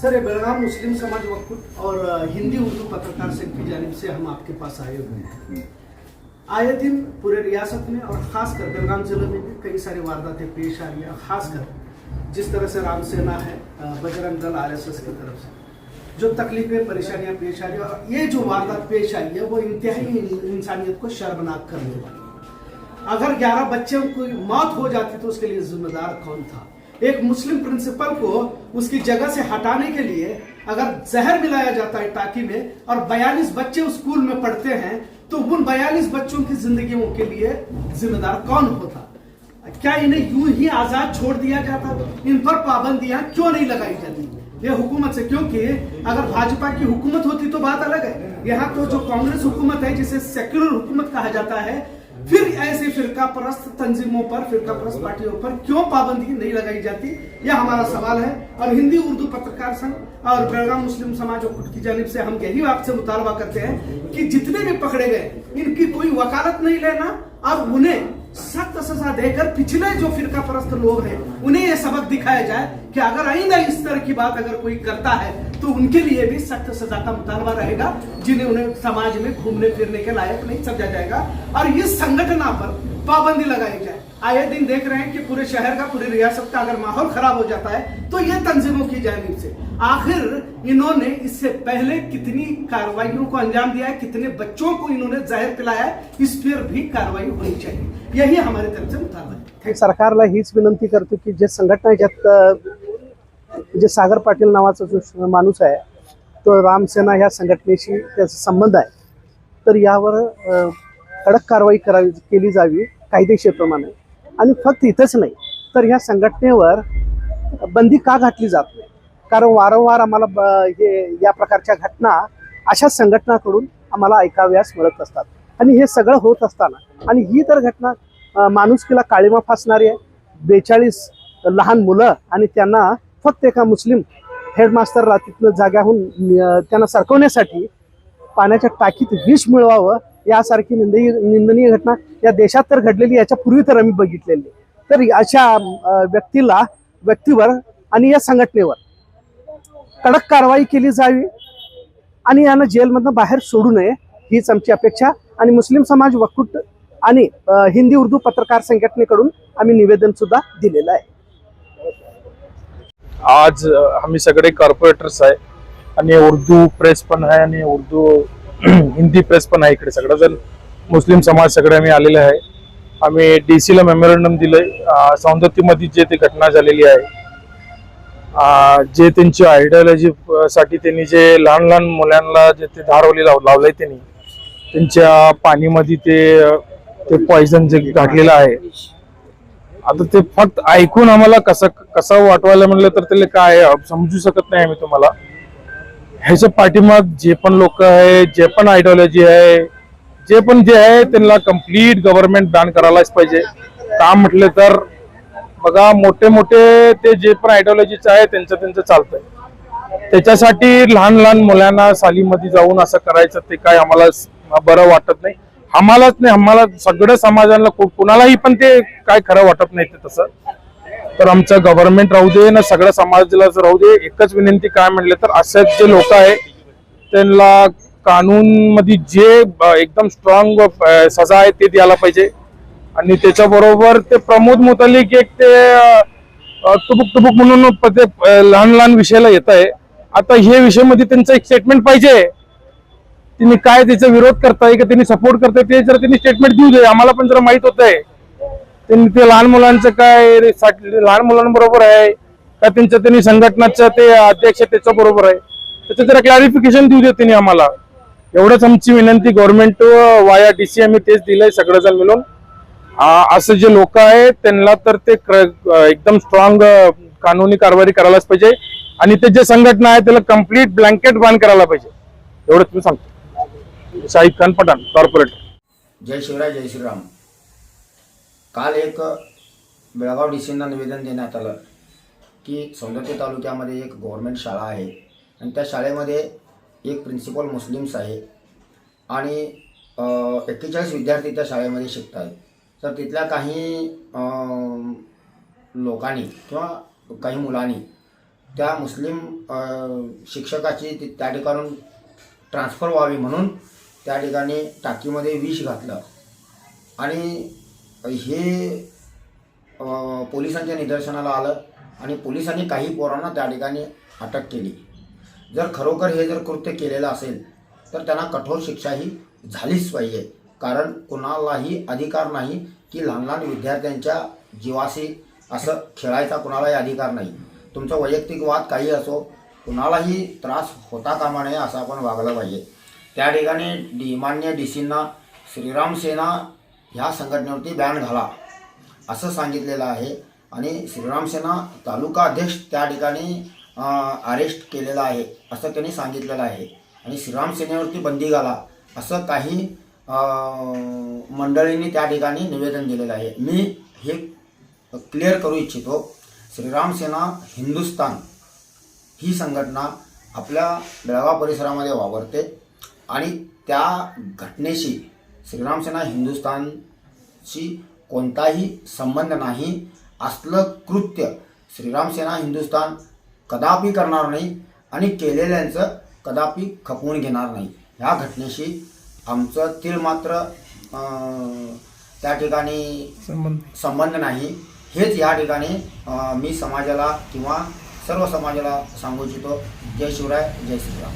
Sir बेलगाम मुस्लिम समाज वक्त और हिंदी उर्दू पत्रकार संघ की जानब से हम आपके पास आए हुए हैं। आए दिन पूरे रियासत में और खासकर बेलगाम ज़िले में भी कई सारी वारदातें पेश आ रही है, खासकर जिस तरह से राम सेना है Bajrang Dal R S S की तरफ़ से, जो तकलीफें, परेशानियाँ पेश आ रही है और ये जो वारदात पेश आई है, वो इंतहाई इंसानियत को शर्मनाक करने वाली अगर 11 बच्चों की मौत हो जाती तो उसके लिए जिम्मेदार कौन था? एक मुस्लिम प्रिंसिपल को उसकी जगह से हटाने के लिए अगर जहर मिलाया जाता है टाकी में और 42 बच्चे स्कूल में पढ़ते हैं तो उन 42 बच्चों की जिंदगियों के लिए जिम्मेदार कौन होता? क्या इन्हें यूँ ही आज़ाद छोड़ दिया जाता? इन पर पाबंदियाँ क्यों नहीं लगाई जाती? ये हुकूमत से क्योंकि अगर भाजपा की हुकूमत होती तो बात अलग है। यहाँ तो जो कांग्रेस हुकूमत है, जिसे सेक्युलर हुकूमत कहा जाता है फिर ऐसे फिरका परस्त तंजीमों पर फिरका परस्त पार्टियों पर क्यों पाबंदी नहीं लगाई जाती? यह हमारा सवाल है। और हिंदी, उर्दू पत्रकार संघ और बेलगाम मुस्लिम समाज की जानब से हम यही आपसे मुतालबा करते हैं कि जितने भी पकड़े गए, इनकी कोई वकालत नहीं लेना और उन्हें सख्त सजा देकर पिछले जो फिरका परस्त लोग हैं, उन्हें यह सबक दिखाया जाए कि अगर आइंदा इस तरह की बात अगर कोई करता है तो उनके लिए भी सख्त सजा का मुतालबा रहेगा, जिन्हें उन्हें समाज में घूमने फिरने के लायक नहीं समझा जाएगा। और इस संगठना पर पाबंदी लगाई जाए। आए दिन देख रहे हैं कि पूरे शहर का पूरी रियासत का अगर माहौल खराब हो जाता है तो ये तंजीमों की जानिब से आखिर इन्होंने इससे पहले कितनी कार्रवाइयों को अंजाम दिया है कितने बच्चों को इन्होंने जहर पिलाया है इस पर भी कार्रवाई होनी चाहिए। यही हमारे तरफ़ से मुताबिक है सरकारला हीच विनंती करतो की जे संघटना ज्यात अ, जे सागर पाटील नावाचा जो माणूस आहे तो रामसेना ह्या संघटनेशी त्याचा संबंध आहे. तर यावर कडक कारवाई करावी केली जावी कायदेशीरप्रमाणे आणि फक्त इथंच नाही तर ह्या संघटनेवर बंदी का घातली जात नाही? कारण वारंवार आम्हाला ब- हे या प्रकारच्या घटना अशा संघटनाकडून आम्हाला ऐकाव्यास मिळत असतात. आणि हे सगळं होत असताना आणि ही तर घटना माणुसकीला काळीमा फासणारी आहे. बेचाळीस लहान मुलं आणि त्यांना फक्त एका मुस्लिम हेडमास्टरला तिथनं जाग्याहून त्यांना सरकवण्यासाठी पाण्याच्या टाकीत विष मिळवावं यासारखी निंदनीय निंदनीय घटना या देशात तर घडलेली याच्या पूर्वी तर आम्ही बघितलेली तर अशा व्यक्तीला व्यक्तीवर आणि या संघटनेवर कडक कारवाई केली जावी आणि यांना जेलमधनं बाहेर सोडू नये हीच आमची अपेक्षा. आणि मुस्लिम समाज वकुट आणि हिंदी उर्दू पत्रकार संघटनेकडून आम्ही निवेदन सुद्धा दिलेलं आहे. आज आम्ही सगळे कॉर्पोरेटर्स आहे आणि उर्दू प्रेस पण आहे आणि उर्दू हिंदी प्रेस पण आहे इकडे सगळेजण. मुस्लिम समाज सगळे आम्ही आलेले आहे. आम्ही डी सीला मेमोरंडम दिलंय. अ, जे ते घटना झालेली आहे जे त्यांची आयडियॉलॉजी साठी त्यांनी जे लहान लहान मुलांना जे ते धारवली लाव लावलंय त्यांनी त्यांच्या पाणीमध्ये ते ते पॉइझन जे घातलेलं आहे. आता ते फक्त ऐकून आम्हाला कसं कसं वाटवायला म्हणलं तर त्याला काय आहे, समजू शकत नाही आम्ही तुम्हाला. ह्याच्या पाठीमाग जे पण लोक आहे जे पण आयडियोलॉजी आहे जे पण जे आहे त्यांना कंप्लीट गव्हर्नमेंट बॅन करायलाच पाहिजे. का म्हटले तर बघा मोठे मोठे ते जे पण आयडियोलॉजीचं आहे त्यांचं त्यांचं चालतंय. त्याच्यासाठी लहान लहान मुलांना सालीमध्ये जाऊन असं करायचं ते काय आम्हाला बरं वाटत नाही. आम्हालाच नाही आम्हाला सगळं समाजाला कुणालाही पण ते काय खरं वाटत नाही ते तसं. तर आमचं गव्हर्नमेंट राहू दे ना सगळ्या समाजाला राहू दे एकच विनंती काय म्हणले तर असे जे लोक आहे त्यांना कानून मध्ये जे एकदम स्ट्रॉंग सजा आहे ते द्यायला पाहिजे. आणि त्याच्याबरोबर ते प्रमोद मुतालिक एक ते तुबुक तुबुक टुबुक टुबुक म्हणून ते लहान लहान विषयाला येत आहे. आता हे विषयमध्ये त्यांचं एक स्टेटमेंट पाहिजे. त्यांनी काय त्याचा विरोध करताय का त्यांनी सपोर्ट करताय ते जर त्यांनी स्टेटमेंट देऊ दे आम्हाला पण जरा माहीत होत आहे त्यांनी ते लहान मुलांचं काय लहान मुलांबरोबर आहे का त्यांच्या त्यांनी संघटनाचं ते अध्यक्ष त्याच्या बरोबर आहे. त्याचं जरा क्लॅरिफिकेशन देऊ दे त्यांनी आम्हाला. एवढंच आमची विनंती गव्हर्नमेंट वाया डीसी आम्ही तेच दिलंय सगळेजण मिळून. असं जे लोक आहेत त्यांना तर ते एकदम स्ट्रॉंग कानूनी कारवाई करायलाच पाहिजे. आणि ते जे संघटना आहे त्याला कंप्लीट ब्लँकेट बॅन करायला पाहिजे. एवढंच मी सांगतो. शाहिद खान पठाण कॉर्पोरेटर जय शिवराय जय श्रीराम. काल एक बेळगाव डी सींना निवेदन देण्यात आलं की सौंदर्य तालुक्यामध्ये एक गव्हर्मेंट शाळा आहे. आणि त्या शाळेमध्ये एक प्रिन्सिपल मुस्लिम्स आहे. आणि एक्केचाळीस विद्यार्थी त्या शाळेमध्ये शिकत आहेत तर तिथल्या काही लोकांनी किंवा काही मुलांनी त्या मुस्लिम शिक्षकाची ती- त्या ठिकाणून ट्रान्सफर व्हावी म्हणून त्या ठिकाणी टाकीमध्ये विष घातलं. आणि हे पोलिसांच्या निदर्शनाला आलं आणि पोलिसांनी काही पोरांना त्या ठिकाणी अटक केली. जर खरोखर हे जर कृत्य केलेलं असेल तर त्यांना कठोर शिक्षाही झालीच पाहिजे. कारण कुणालाही अधिकार नाही की लहान लहान विद्यार्थ्यांच्या जीवाशी असं खेळायचा कुणालाही अधिकार नाही. तुमचा वैयक्तिक वाद काही असो कुणालाही त्रास होता कामा नये असं आपण वागलं पाहिजे. त्या ठिकाणी डिमान्य डी सींना श्रीराम सेना ह्या संघटनेवरती बॅन घाला असं सांगितलेलं आहे. आणि श्रीराम सेना तालुका अध्यक्ष त्या ठिकाणी अरेस्ट केलेला आहे असं त्यांनी सांगितलेलं आहे. आणि श्रीराम सेनेवरती बंदी घाला असं काही मंडळींनी त्या ठिकाणी निवेदन दिलेलं आहे. मी हे क्लिअर करू इच्छितो श्रीराम सेना हिंदुस्तान ही संघटना आपल्या बेळगाव परिसरामध्ये वावरते आणि त्या घटनेशी श्रीराम सेना हिंदुस्तानशी कोणताही संबंध नाही. असलं कृत्य श्रीराम सेना हिंदुस्तान कदापि करणार नाही आणि केलेल्यांचं कदापि खपवून घेणार नाही. ह्या घटनेशी आमचं तिळ मात्र त्या ठिकाणी संबंध संबंध नाही. हेच या ठिकाणी मी समाजाला किंवा सर्व समाजाला सांगू इच्छितो. जय शिवराय जय श्रीराम.